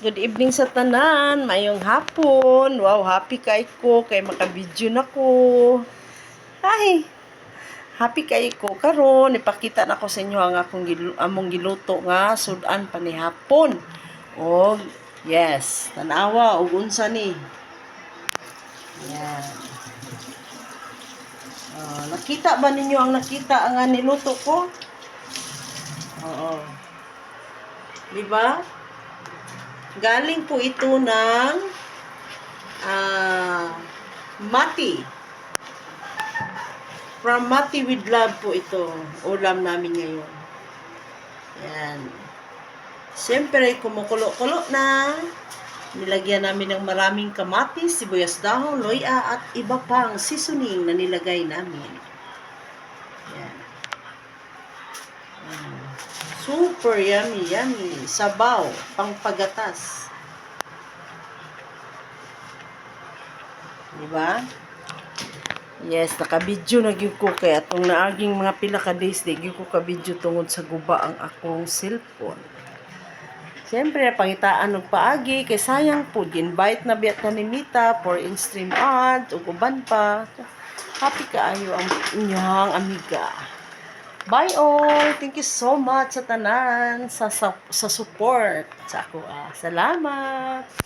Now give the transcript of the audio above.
Good evening sa tanan, mayong hapon. Wow, happy kay ko kay makabidyo na ko. Ay. Happy kay ko karon ipakita na ko sa inyo ang akong gilu- among giluto nga sudan pa ni hapon. Og yes, tanawa og unsa ni. Yan. Ah, nakita ba ninyo ang nakita nga niluto ko? Oo. Di ba? Galing po ito ng ah, Mati. From Mati with Love po ito. Ulam namin ngayon. Yan. Siyempre, kumukulo-kulo na. Nilagyan namin ng maraming kamatis, sibuyas dahon, loya, at iba pang seasoning na nilagay namin. Yan. Super yummy, yummy. Sabaw, pangpagatas. Diba? Yes, nakabidyo na gyud ko kay atong naaging mga pila ka days di gyud ko kabidyo tungod sa guba ang akong cellphone. Siyempre, pangitaan og paagi kay sayang po invite na biat na ni Mita for in-stream ad ug uban pa. Happy kaayo ang inyong amiga. Bye all. Thank you so much sa tanan sa sa, sa support sa ako. ah. Salamat.